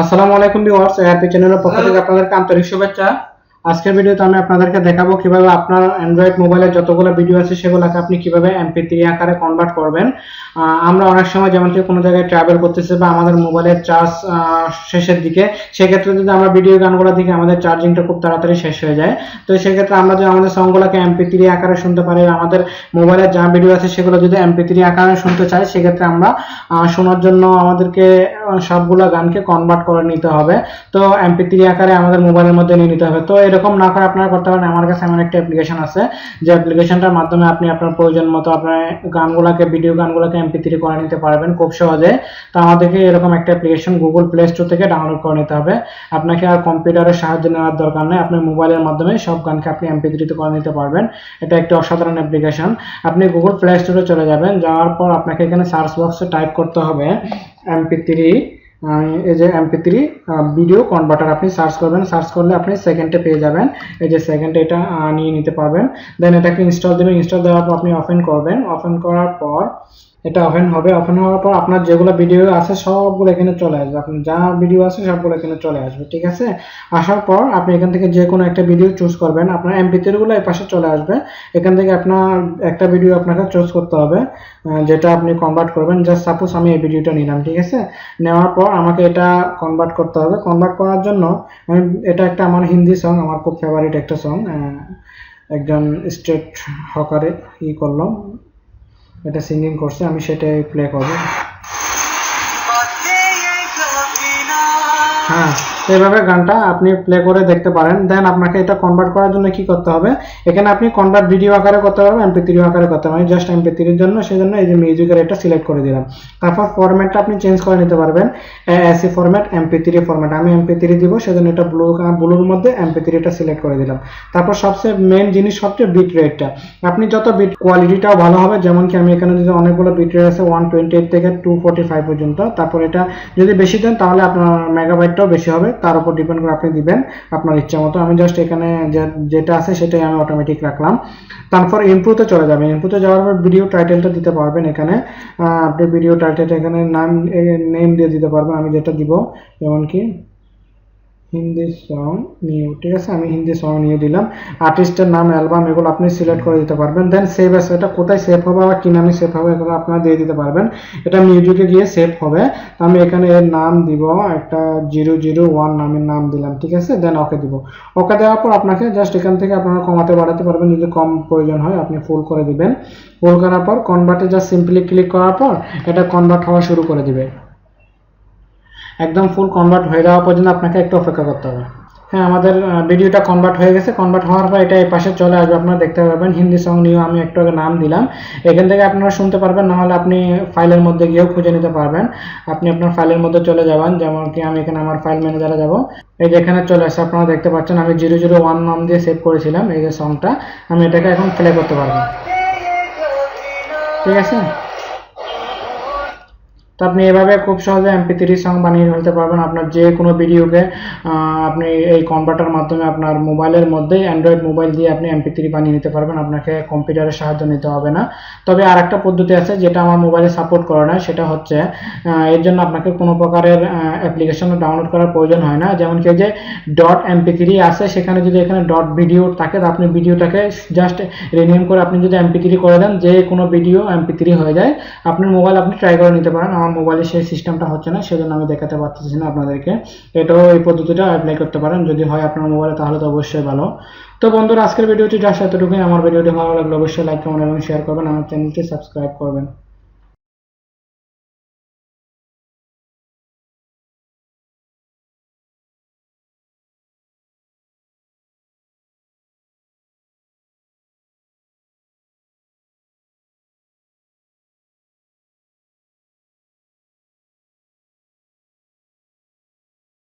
আসসালামু আলাইকুম viewers happy চ্যানেলের পক্ষ থেকে আপনাদেরকে আন্তরিক শুভেচ্ছা। আজকের ভিডিওতে আমি আপনাদেরকে দেখাবো কীভাবে আপনার অ্যান্ড্রয়েড মোবাইলে যতগুলো ভিডিও আছে সেগুলোকে আপনি কীভাবে এমপি থ্রি আকারে কনভার্ট করবেন। আমরা অনেক সময় যেমন কি কোনো জায়গায় ট্রাভেল করতেছি বা আমাদের মোবাইলের চার্জ শেষের দিকে, সেক্ষেত্রে যদি আমরা ভিডিও গানগুলো দেখি আমাদের চার্জিংটা খুব তাড়াতাড়ি শেষ হয়ে যায়। তো সেক্ষেত্রে আমরা যদি আমাদের সংগুলোকে এমপি থ্রি আকারে শুনতে পারি, আমাদের মোবাইলের যা ভিডিও আছে সেগুলো যদি এমপি থ্রি আকারে শুনতে চাই, সেক্ষেত্রে আমরা শোনার জন্য আমাদেরকে সবগুলো গানকে কনভার্ট করে নিতে হবে। তো এমপি থ্রি আকারে আমাদের মোবাইলের মধ্যে নিয়ে নিতে হবে। তো এরকম না করে আপনারা করতে পারেন। আমার কাছে এমন একটা অ্যাপ্লিকেশন আছে, যে অ্যাপ্লিকেশনটার মাধ্যমে আপনি আপনার প্রয়োজন মতো আপনার গানগুলোকে ভিডিও গানগুলোকে এমপি থ্রি করে নিতে পারবেন খুব সহজে। তো আমাদেরকে এরকম একটা অ্যাপ্লিকেশন গুগল প্লে স্টোর থেকে ডাউনলোড করে নিতে হবে। আপনাকে আর কম্পিউটারের সাহায্য নেওয়ার দরকার নেই। আপনার মোবাইলের মাধ্যমে সব গানকে আপনি এমপি থ্রিতে করে নিতে পারবেন। এটা একটি অসাধারণ অ্যাপ্লিকেশন আপনি গুগল প্লে স্টোরে চলে যাবেন। যাওয়ার পর আপনাকে এখানে সার্চ বক্সে টাইপ করতে হবে এমপি থ্রি এই যে এমপি থ্রি ভিডিও কনভার্টার আপনি সার্চ করবেন। সার্চ করলে আপনি সেকেন্ডে পেয়ে যাবেন। এই যে সেকেন্ডে এটা নিয়ে নিতে পারবেন। দেন এটাকে ইনস্টল দেবেন। ইনস্টল দেওয়ার পর আপনি ওপেন করবেন। ওপেন করার পর এটা ওপেন হবে ওপেন হওয়ার পর আপনার যেগুলো ভিডিও আছে সবগুলো এখানে চলে আসবে। আপনার যা ভিডিও আছে সবগুলো এখানে চলে আসবে, ঠিক আছে? আসার পর আপনি এখান থেকে যে কোনো একটা ভিডিও চুজ করবেন। আপনার এমপি গুলো এই পাশে চলে আসবে। এখান থেকে আপনার একটা ভিডিও আপনাকে চুজ করতে হবে যেটা আপনি কনভার্ট করবেন। জাস্ট সাপোজ আমি এই ভিডিওটা নিলাম, ঠিক আছে? নেওয়ার পর আমাকে এটা কনভার্ট করতে হবে। কনভার্ট করার জন্য আমি, এটা একটা আমার হিন্দি সং আমার খুব ফেভারিট একটা সং একজন স্টেট হকারে ই করলাম। এটা সিঙ্গিং করছে আমি সেটাই প্লে করব। হ্যাঁ। এইভাবে গানটা আপনি প্লে করে দেখতে পারেন। দেন আপনাকে এটা কনভার্ট করার জন্য কি করতে হবে? এখানে আপনি কনভার্ট ভিডিও আকারে করতে পারবেন এমপি থ্রি আকারে করতে পারবেন। জাস্ট এমপি থ্রির জন্য, সেই জন্য এই যে মিউজিকের এটা সিলেক্ট করে দিলাম। তারপর ফরম্যাটটা আপনি চেঞ্জ করে নিতে পারবেন। AC format MP three format আমি এমপি থ্রি দিব, সেজন্য এটা ব্লু ব্লুর মধ্যে এমপি থ্রিটা সিলেক্ট করে দিলাম। তারপর সবচেয়ে মেন জিনিস সবচেয়ে বিট রেটটা আপনি যত বিট কোয়ালিটিটাও ভালো হবে, যেমন কি আমি এখানে যদি অনেকগুলো বিট রেট আছে ওয়ান টোয়েন্টি এইট থেকে টু ফোর্টি ফাইভ পর্যন্ত, তারপর এটা যদি বেশি দেন, তাহলে আপনার মেগাবাইটটাও বেশি হবে। তার উপর ডিপেন্ড করে আপনি দিবেন আপনার ইচ্ছা মতো। আমি জাস্ট এখানে যেটা আছে সেটাই আমি অটোমেটিক রাখলাম। তারপর ইনপুটে চলে যাবেন। ইনপুটে যাওয়ার পর ভিডিও টাইটেলটা দিতে পারবেন এখানে। আপনি ভিডিও টাইটেলটা এখানে নাম নেম দিয়ে দিতে পারবেন। আমি যেটা দিব, যেমন কি? হিন্দি সং নিউ ঠিক আছে? আমি হিন্দি সং নিউ দিলাম। আর্টিস্টের নাম অ্যালবাম এগুলো আপনি সিলেক্ট করে দিতে পারবেন। দেন সেভ আছে এটা কোথায় সেভ হবে বা কি নামে সেভ হবে এগুলো আপনারা দিয়ে দিতে পারবেন। এটা মিউজিকে গিয়ে সেভ হবে। তো আমি এখানে এর নাম দিব, একটা জিরো জিরো ওয়ান নামের নাম দিলাম, ঠিক আছে? দেন ওকে দিব। ওকে দেওয়ার পর আপনাকে জাস্ট এখান থেকে আপনারা কমাতে বাড়াতে পারবেন। যদি কম প্রয়োজন হয়, আপনি ফুল করে দিবেন। ফুল করার পর কনভার্টে জাস্ট সিম্পলি ক্লিক করার পর, এটা কনভার্ট হওয়া শুরু করে দিবে। একদম ফুল কনভার্ট হয়ে যাওয়া পর্যন্ত আপনাকে একটু অপেক্ষা করতে হবে। হ্যাঁ আমাদের ভিডিওটা কনভার্ট হয়ে গেছে। কনভার্ট হওয়ার পর এটা এই পাশে চলে আসবে। আপনারা দেখতে পারবেন, হিন্দি সং নিয়েও আমি একটু আগে নাম দিলাম। এখান থেকে আপনারা শুনতে পারবেন, নাহলে আপনি ফাইলের মধ্যে গিয়েও খুঁজে নিতে পারবেন। আপনি আপনার ফাইলের মধ্যে চলে যাবেন, যেমন কি আমি এখানে আমার ফাইল ম্যানেজারে যাব। এই যে এখানে চলে আসছে আপনারা দেখতে পাচ্ছেন, আমি জিরো জিরো ওয়ান নাম দিয়ে সেভ করেছিলাম এই যে সংটা আমি এটাকে এখন প্লে করতে পারব। ঠিক আছে? তো আপনি এভাবে খুব সহজে এমপি থ্রি সং বানিয়ে ফেলতে পারবেন আপনার যে কোনো ভিডিওকে আপনি এই কনভার্টার মাধ্যমে আপনার মোবাইলের মধ্যে অ্যান্ড্রয়েড মোবাইল দিয়ে আপনি এমপি থ্রি বানিয়ে নিতে পারবেন। আপনাকে কম্পিউটারের সাহায্য নিতে হবে না। তবে আর একটা পদ্ধতি আছে যেটা আমার মোবাইলে সাপোর্ট করে না, সেটা হচ্ছে এর জন্য আপনাকে কোনো প্রকারের অ্যাপ্লিকেশন ডাউনলোড করার প্রয়োজন হয় না। যেমন কি যে ডট এমপি থ্রি আছে, সেখানে যদি এখানে ডট ভিডিও থাকে, তো আপনি ভিডিওটাকে জাস্ট রিনিউম করে আপনি যদি এমপি থ্রি করে দেন, যে কোনো ভিডিও এমপি থ্রি হয়ে যায়, আপনার মোবাইল আপনি ট্রাই করে নিতে পারেন। আমার মোবাইলে সেই সিস্টেমটা হচ্ছে না, সেজন্য আমি দেখাতে পারতেছি না আপনাদেরকে। এটাও এই পদ্ধতিটা অ্যাপ্লাই করতে পারেন, যদি হয় আপনার মোবাইলে তাহলে তো অবশ্যই ভালো। তো বন্ধুরা, আজকের ভিডিওটি যার এতটুকুই আমার ভিডিওটি ভালো লাগলে অবশ্যই লাইক কমেন্ট এবং শেয়ার করবেন, আমার চ্যানেলটি সাবস্ক্রাইব করবেন।